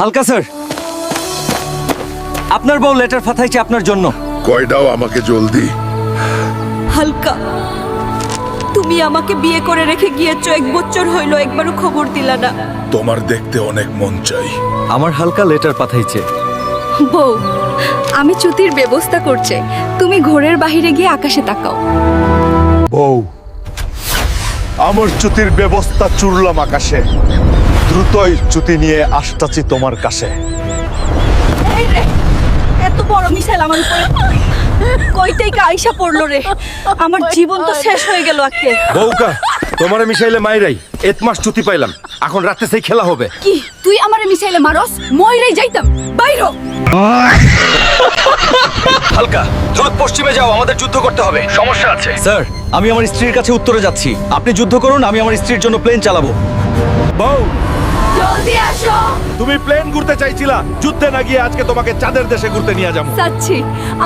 হালকা স্যার। আপনার বউ লেটার পাঠাইছে আপনার জন্য। কয়টাও আমাকে জলদি। হালকা তুমি আমাকে বিয়ে করে রেখে গিয়েছো এক বছর হইল একবারও খবর দিলা না। তোমার দেখতে অনেক মন চাই। আমার হালকা লেটার পাঠাইছে। বউ আমি চুতির ব্যবস্থা করছে। তুমি ঘোরের বাহিরে গিয়ে আকাশে তাকাও। বউ আমার চ্যুতির ব্যবস্থা চুরলাম আকাশে। দ্রুতই চ্যুতি নিয়ে আসতাছি তোমার কাছে। এই এত বড় মিসাইল আমার উপরে। কইতেই কা আইসা পড়ল রে। আমার জীবন তো শেষ হয়ে গেল আজকে। বউকা তোমার মিশাইলে মাইরাই এত মাস চুতি পাইলাম। এখন রাতে সেই খেলা হবে। কি তুই আমারে মিসাইলে মারস? মইরাই যাইতাম। বাইরো! হালকা দ্রুত পশ্চিমে যাও আমাদের যুদ্ধ করতে হবে। সমস্যা আছে। স্যার আমি আমার স্ত্রীর কাছে উত্তরে যাচ্ছি। আপনি যুদ্ধ করুন আমি আমার স্ত্রীর জন্য প্লেন চালাবো। বউ জলদি আসো। তুমি প্লেন ঘুরতে চাইছিলা যুদ্ধে না গিয়ে আজকে তোমাকে চাঁদের দেশে ঘুরতে নিয়ে যাব। যাচ্ছি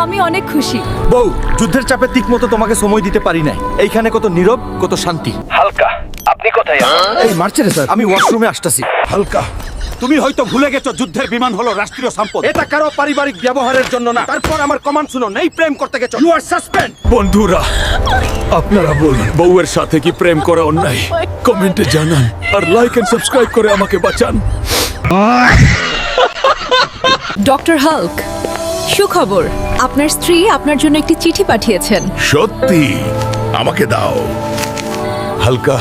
আমি অনেক খুশি। বউ যুদ্ধের চাপে ঠিক মতো তোমাকে সময় দিতে পারি নাই। এইখানে কত নীরব কত শান্তি। হালকা আপনি কোথায় এই মারছে রে স্যার। আমি ওয়াশরুমে আসতেছি। হালকা। তুমি হয়তো ভুলে গেছো যুদ্ধের বিমান হলো রাষ্ট্রীয় সম্পদ। এটা কারও পারিবারিক ব্যবহারের জন্য না। তারপর আমার কমান্ড শুনো নেই প্রেম করতে গেছো। ইউ আর সাসপেন্ড বন্ধুরা আপনারা বলুন বউয়ের সাথে কি প্রেম করা অন্যায়? কমেন্টে জানান আর লাইক এন্ড সাবস্ক্রাইব করে আমাকে বাঁচান। ডক্টর হাল্ক সুখবর আপনার স্ত্রী আপনার জন্য একটি চিঠি পাঠিয়েছেন। সত্যি আমাকে দাও। হালকা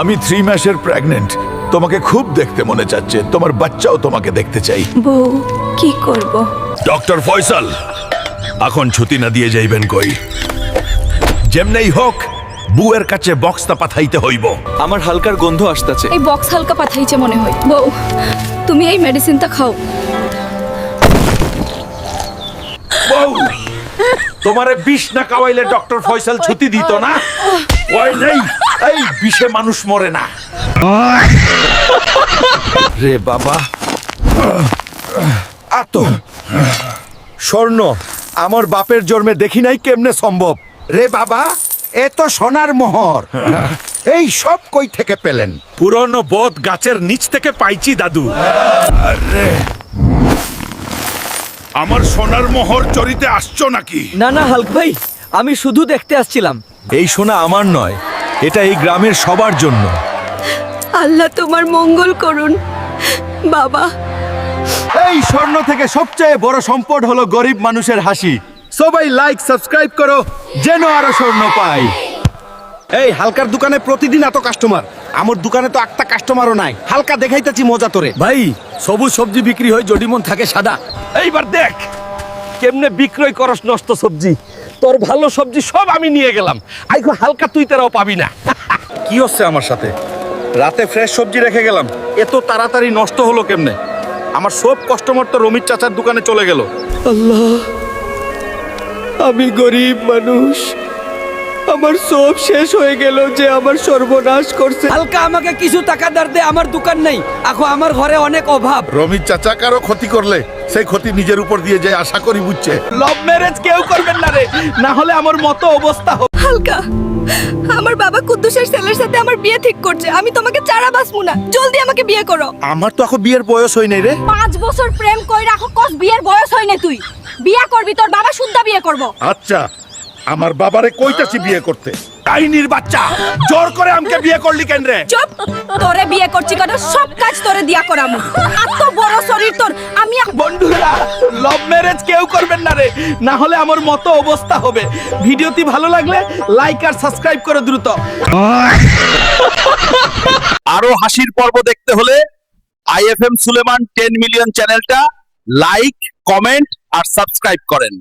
আমি থ্রি মাসের প্রেগনেন্ট তোমাকে খুব দেখতে মনে চাচ্ছে তোমার বাচ্চাও তোমাকে দেখতে চাই। বউ কি করব? ডক্টর ফয়সাল এখন ছুটি না দিয়ে যাইবেন কই? যেমনেই হোক বুয়ের কাছে বক্সটা পাঠাইতে হইব। আমার হালকার গন্ধ আসতেছে। এই বক্স হালকা পাঠাইছে মনে হয়। বউ তুমি এই মেডিসিনটা খাও। বউ তোমারে বিষ না কাওয়াইলে ডক্টর ফয়সাল ছুটি দিত না? ওই নেই এই বিষে মানুষ মরে না। রে বাবা। আতো স্বর্ণ আমার বাপের জন্মে দেখি নাই কেমনে সম্ভব? রে বাবা এ তো সোনার মোহর। এই সব কই থেকে পেলেন? পুরনো বোধ গাছের নিচ থেকে পাইছি দাদু। আরে। আমার সোনার মোহর চরিতে আসছো নাকি? না না হালক ভাই আমি শুধু দেখতে আসছিলাম। এই সোনা আমার নয় এটা এই গ্রামের সবার জন্য। আল্লাহ তোমার মঙ্গল করুন বাবা। এই স্বর্ণ থেকে সবচেয়ে বড় সম্পদ হলো গরিব মানুষের হাসি। সবাই লাইক সাবস্ক্রাইব করো যেন আরও স্বর্ণ পাই। এই হালকার দোকানে প্রতিদিন এত কাস্টমার আমার দোকানে তো একটা কাস্টমারও নাই। হালকা দেখাইতেছি মজা তোরে। ভাই সবুজ সবজি বিক্রি হয় জডিমন থাকে সাদা। এইবার দেখ কেমনে বিক্রয় করস নষ্ট সবজি। তোর ভালো সবজি সব আমি নিয়ে গেলাম। আইকো হালকা তুই তারাও পাবি না। কি হচ্ছে আমার সাথে? রাতে ফ্রেশ সবজি রেখে গেলাম। এত তাড়াতাড়ি নষ্ট হলো কেমনে? আমার সব কাস্টমার তো রমিত চাচার দোকানে চলে গেল। আমি গরিব মানুষ। আমার সব শেষ হয়ে গেল যে আমার সর্বনাশ করছে। হালকা আমাকে কিছু টাকা দাঁড় দে আমার দোকান নেই। এখন আমার ঘরে অনেক অভাব। রমিত চাচা কারও ক্ষতি করলে সেই ক্ষতি নিজের উপর দিয়ে যায় আশা করি বুঝছে। লাভ ম্যারেজ কেউ করবেন না রে না হলে আমার মতো অবস্থা হবে হালকা আমার বাবা কুদ্দুসের ছেলের সাথে আমার বিয়ে ঠিক করছে। আমি তোমাকে চারা বাসমু না। জলদি আমাকে বিয়ে করো। আমার তো এখন বিয়ের বয়স হয় নাই রে। পাঁচ বছর প্রেম কই রাখো কস বিয়ের বয়স হয় না তুই। বিয়ে করবি তোর বাবা শুদ্ধা বিয়ে করব। আচ্ছা আমার বাবারে কইতাছি বিয়ে করতে। ডাইনির বাচ্চা জোর করে আমাকে বিয়ে করলি কেন রে? চুপ তোরে বিয়ে করছি কেন? সব কাজ তোরে দিয়া করামু। এত বড় শরীর তোর আমি এক- বন্ধুরা লাভ ম্যারেজ কেউ করবেন না রে। না হলে আমার মতো অবস্থা হবে। ভিডিওটি ভালো লাগলে লাইক আর সাবস্ক্রাইব করে দ্রুত। আরও হাসির পর্ব দেখতে হলে আইএফএম সুলেমান টেন মিলিয়ন চ্যানেলটা লাইক কমেন্ট আর সাবস্ক্রাইব করেন।